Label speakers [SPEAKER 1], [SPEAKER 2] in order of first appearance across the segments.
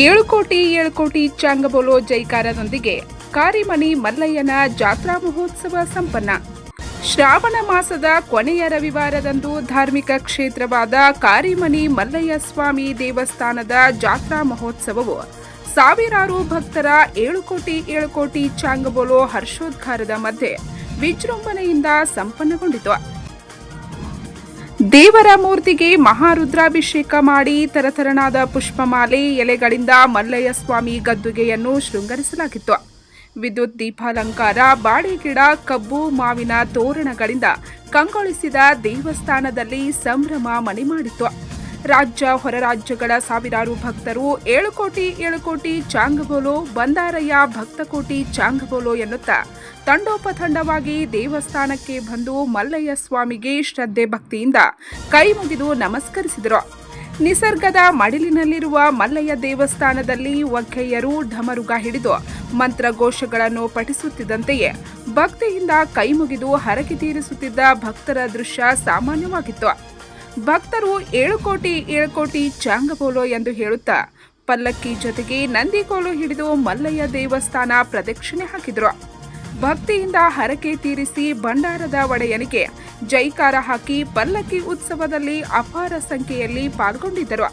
[SPEAKER 1] ಏಳು ಕೋಟಿ ಏಳು ಕೋಟಿ ಚಾಂಗಬೋಲೋ ಜೈಕಾರದೊಂದಿಗೆ ಕಾರಿಮಣಿ ಮಲ್ಲಯ್ಯನ ಜಾತ್ರಾ ಮಹೋತ್ಸವ ಸಂಪನ್ನ. ಶ್ರಾವಣ ಮಾಸದ ಕೊನೆಯ ರವಿವಾರದಂದು ಧಾರ್ಮಿಕ ಕ್ಷೇತ್ರವಾದ ಕಾರಿಮಣಿ ಮಲ್ಲಯ್ಯ ಸ್ವಾಮಿ ದೇವಸ್ಥಾನದ ಜಾತ್ರಾ ಮಹೋತ್ಸವವು ಸಾವಿರಾರು ಭಕ್ತರ ಏಳು ಕೋಟಿ ಏಳು ಕೋಟಿ ಚಾಂಗಬೋಲೋ ಹರ್ಷೋದ್ಗಾರದ ಮಧ್ಯೆ ವಿಜೃಂಭಣೆಯಿಂದ ಸಂಪನ್ನಗೊಂಡಿತು. ದೇವರ ಮೂರ್ತಿಗೆ ಮಹಾರುದ್ರಾಭಿಷೇಕ ಮಾಡಿ ತರತರನಾದ ಪುಷ್ಪಮಾಲೆ, ಎಲೆಗಳಿಂದ ಮಲ್ಲಯ್ಯ ಸ್ವಾಮಿ ಗದ್ದುಗೆಯನ್ನು ಶೃಂಗರಿಸಲಾಗಿತ್ತು. ವಿದ್ಯುತ್, ದೀಪಾಲಂಕಾರ, ಬಾಳೆಗಿಡ, ಕಬ್ಬು, ಮಾವಿನ ತೋರಣಗಳಿಂದ ಕಂಗೊಳಿಸಿದ ದೇವಸ್ಥಾನದಲ್ಲಿ ಸಂಭ್ರಮ ಮನೆ ಮಾಡಿತ್ತು. ರಾಜ್ಯ, ಹೊರ ರಾಜ್ಯಗಳ ಸಾವಿರಾರು ಭಕ್ತರು ಏಳು ಕೋಟಿ ಏಳು ಕೋಟಿ ಚಾಂಗಬೋಲೋ, ಬಂದಾರಯ್ಯ ಭಕ್ತಕೋಟಿ ಚಾಂಗಬೋಲೋ ಎನ್ನುತ್ತಾ ತಂಡೋಪತಂಡವಾಗಿ ದೇವಸ್ಥಾನಕ್ಕೆ ಬಂದು ಮಲ್ಲಯ್ಯ ಸ್ವಾಮಿಗೆ ಶ್ರದ್ಧೆ ಭಕ್ತಿಯಿಂದ ಕೈ ಮುಗಿದು ನಮಸ್ಕರಿಸಿದರು. ನಿಸರ್ಗದ ಮಡಿಲಿನಲ್ಲಿರುವ ಮಲ್ಲಯ್ಯ ದೇವಸ್ಥಾನದಲ್ಲಿ ಒಗ್ಗೆಯರು ಢಮರುಗ ಹಿಡಿದು ಮಂತ್ರಘೋಷಗಳನ್ನು ಪಠಿಸುತ್ತಿದ್ದಂತೆಯೇ ಭಕ್ತಿಯಿಂದ ಕೈ ಮುಗಿದು ಹರಕೆ ತೀರಿಸುತ್ತಿದ್ದ ಭಕ್ತರ ದೃಶ್ಯ ಸಾಮಾನ್ಯವಾಗಿತ್ತು. ಭಕ್ತರು ಏಳು ಕೋಟಿ ಏಳು ಕೋಟಿ ಚಾಂಗಬೋಲೋ ಎಂದು ಹೇಳುತ್ತಾ ಪಲ್ಲಕ್ಕಿ ಜೊತೆಗೆ ನಂದಿಕೋಲು ಹಿಡಿದು ಮಲ್ಲಯ್ಯ ದೇವಸ್ಥಾನ ಪ್ರದಕ್ಷಿಣೆ ಹಾಕಿದ್ರು. ಭಕ್ತಿಯಿಂದ ಹರಕೆ ತೀರಿಸಿ ಭಂಡಾರದ ಒಡೆಯನಿಗೆ ಜೈಕಾರ ಹಾಕಿ ಪಲ್ಲಕ್ಕಿ ಉತ್ಸವದಲ್ಲಿ ಅಪಾರ ಸಂಖ್ಯೆಯಲ್ಲಿ ಪಾಲ್ಗೊಂಡಿದ್ದರು.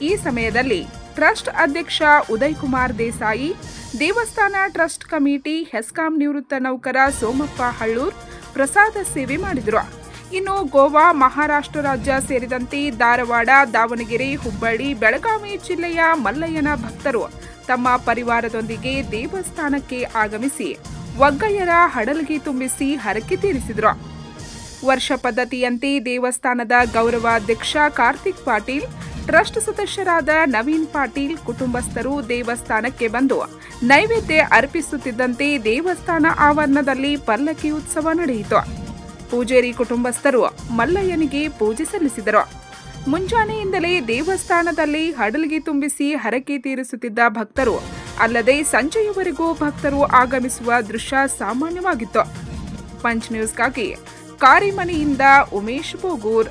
[SPEAKER 1] ಈ ಸಮಯದಲ್ಲಿ ಟ್ರಸ್ಟ್ ಅಧ್ಯಕ್ಷ ಉದಯ್ ಕುಮಾರ್ ದೇಸಾಯಿ, ದೇವಸ್ಥಾನ ಟ್ರಸ್ಟ್ ಕಮಿಟಿ ಹೆಸ್ಕಾಂ ನಿವೃತ್ತ ನೌಕರ ಸೋಮಪ್ಪ ಹಳ್ಳೂರ್ ಪ್ರಸಾದ ಸೇವೆ ಮಾಡಿದರು. ಇನ್ನು ಗೋವಾ, ಮಹಾರಾಷ್ಟ್ರ ರಾಜ್ಯ ಸೇರಿದಂತೆ ಧಾರವಾಡ, ದಾವಣಗೆರೆ, ಹುಬ್ಬಳ್ಳಿ, ಬೆಳಗಾವಿ ಜಿಲ್ಲೆಯ ಮಲ್ಲಯ್ಯನ ಭಕ್ತರು ತಮ್ಮ ಪರಿವಾರದೊಂದಿಗೆ ದೇವಸ್ಥಾನಕ್ಕೆ ಆಗಮಿಸಿ ಒಗ್ಗಯ್ಯರ ಹಡಲಿಗೆ ತುಂಬಿಸಿ ಹರಕೆ ತೀರಿಸಿದರು. ವರ್ಷ ಪದ್ಧತಿಯಂತೆ ದೇವಸ್ಥಾನದ ಗೌರವಾಧ್ಯಕ್ಷ ಕಾರ್ತಿಕ್ ಪಾಟೀಲ್, ಟ್ರಸ್ಟ್ ಸದಸ್ಯರಾದ ನವೀನ್ ಪಾಟೀಲ್ ಕುಟುಂಬಸ್ಥರು ದೇವಸ್ಥಾನಕ್ಕೆ ಬಂದು ನೈವೇದ್ಯ ಅರ್ಪಿಸುತ್ತಿದ್ದಂತೆ ದೇವಸ್ಥಾನ ಆವರಣದಲ್ಲಿ ಪಲ್ಲಕ್ಕಿ ಉತ್ಸವ ನಡೆಯಿತು. ಪೂಜಾರಿ ಕುಟುಂಬಸ್ಥರು ಮಲ್ಲಯ್ಯನಿಗೆ ಪೂಜೆ ಸಲ್ಲಿಸಿದರು. ಮುಂಜಾನೆಯಿಂದಲೇ ದೇವಸ್ಥಾನದಲ್ಲಿ ಹಡಲಿಗೆ ತುಂಬಿಸಿ ಹರಕೆ ತೀರಿಸುತ್ತಿದ್ದ ಭಕ್ತರು, ಅಲ್ಲದೆ ಸಂಜೆಯವರೆಗೂ ಭಕ್ತರು ಆಗಮಿಸುವ ದೃಶ್ಯ ಸಾಮಾನ್ಯವಾಗಿತ್ತು. ಪಂಚ್ ನ್ಯೂಸ್ಗಾಗಿ ಕಾರಿಮನೆಯಿಂದ ಉಮೇಶ್ ಬೋಗೂರ್.